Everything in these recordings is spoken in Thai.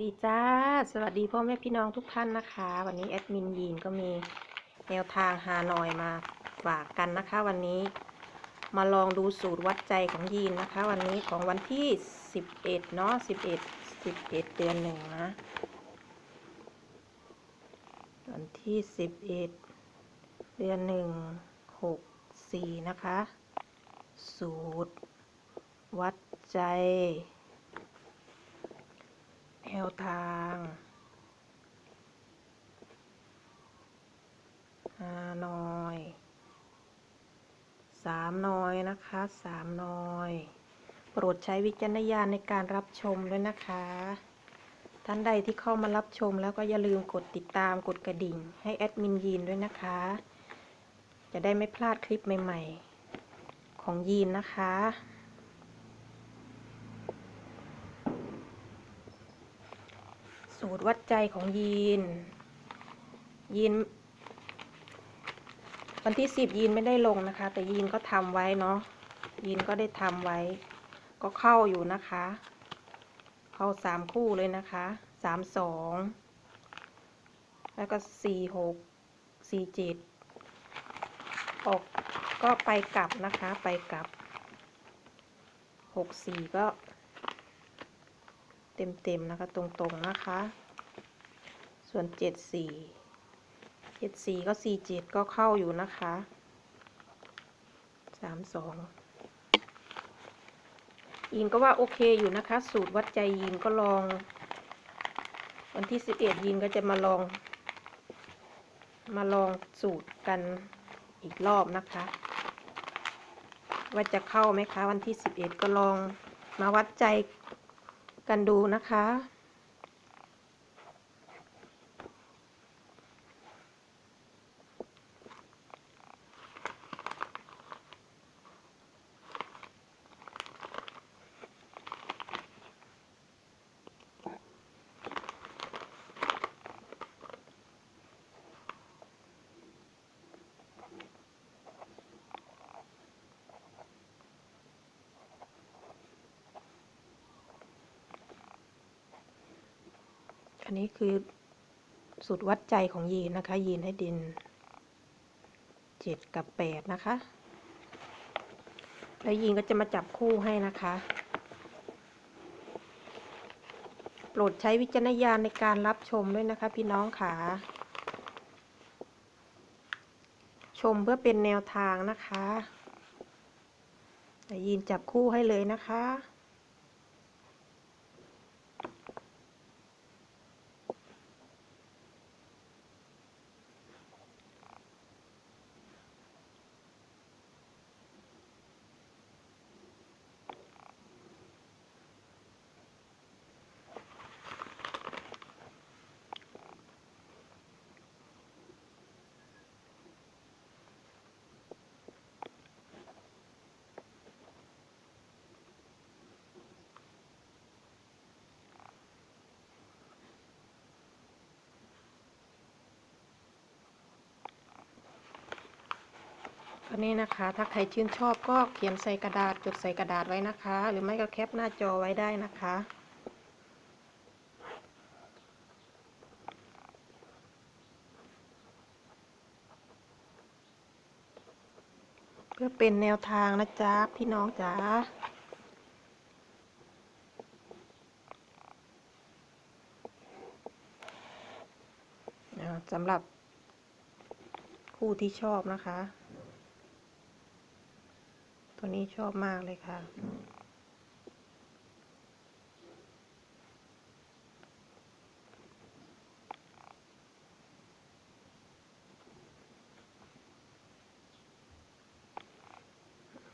ดีจ้า สวัสดีพ่อแม่พี่น้องทุกท่านนะคะ วันนี้แอดมินยีนก็มีแนวทางฮานอยมาฝากกันนะคะ วันนี้มาลองดูสูตรวัดใจของยีนนะคะ วันนี้ของวันที่ 11 เนาะ11 11 เดือนหนึ่งนะ วันที่ 11 เดือนหนึ่งหกสี่นะคะ สูตรวัดใจ แนวทางฮานอยสามนอยนะคะสามนอย โปรดใช้วิจารณญาณในการรับชมด้วยนะคะ ท่านใดที่เข้ามารับชมแล้วก็อย่าลืมกดติดตามกดกระดิ่ง ให้แอดมินยีนด้วยนะคะ จะได้ไม่พลาดคลิปใหม่ ๆ ของยีนนะคะ สูตรวัดใจของยีน ยีน วันที่สิบยีนไม่ได้ลงนะคะ แต่ยีนก็ทำไว้เนาะยีนก็ได้ทำไว้ ก็เข้าอยู่นะคะ เข้าสามคู่เลยนะคะสามสองแล้วก็สี่หกสี่เจ็ดออกก็ไปกลับนะคะไปกลับหกสี่ก็ เต็มๆนะคะ ตรงๆนะคะ ส่วนเจ็ดสี่เจ็ดสี่ก็สี่เจ็ดก็เข้าอยู่นะคะสามสองยีนก็ว่าโอเคอยู่นะคะ สูตรวัดใจยีนก็ลอง วันที่สิบเอ็ดยีนก็จะมาลอง มาลองสูตรกันอีกรอบนะคะ ว่าจะเข้าไหมคะ วันที่สิบเอ็ดก็ลองมาวัดใจ กันดูนะคะ อันนี้คือสูตรวัดใจของยีนนะคะ ยีนให้ดินเจ็ดกับแปดนะคะ แล้วยีนก็จะมาจับคู่ให้นะคะ โปรดใช้วิจารณญาณในการรับชมด้วยนะคะ พี่น้องค่ะชมเพื่อเป็นแนวทางนะคะยีนจับคู่ให้เลยนะคะ อันนี้นะคะ ถ้าใครชื่นชอบก็เขียนใส่กระดาษจดใส่กระดาษไว้นะคะ หรือไม่ก็แคปหน้าจอไว้ได้นะคะ เพื่อเป็นแนวทางนะจ๊ะ พี่น้องจ๋าอ่าสำหรับคู่ที่ชอบนะคะ ตัวนี้ชอบมากเลยค่ะ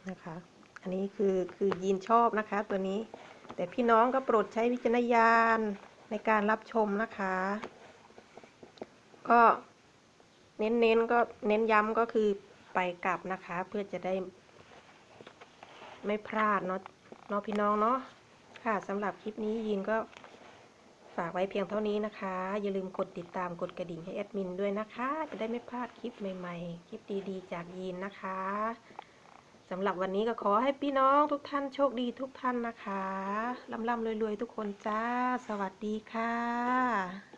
นะคะ อันนี้คือคือยีนชอบนะคะตัวนี้ แต่พี่น้องก็โปรดใช้วิจารณญาณในการรับชมนะคะ ก็เน้นๆก็เน้นย้ำก็คือไปกลับนะคะ เพื่อจะได้ ไม่พลาดเนาะเนาะพี่น้องเนาะค่ะสำหรับคลิปนี้ยินก็ฝากไว้เพียงเท่านี้นะคะ อย่าลืมกดติดตามกดกระดิ่งให้แอดมินด้วยนะคะ จะได้ไม่พลาดคลิปใหม่ๆ คลิปดีๆ จากยีนนะคะสำหรับวันนี้ก็ขอให้พี่น้องทุกท่านโชคดีทุกท่านนะคะร่ำๆรวยๆ ทุกคนจ้า สวัสดีค่ะ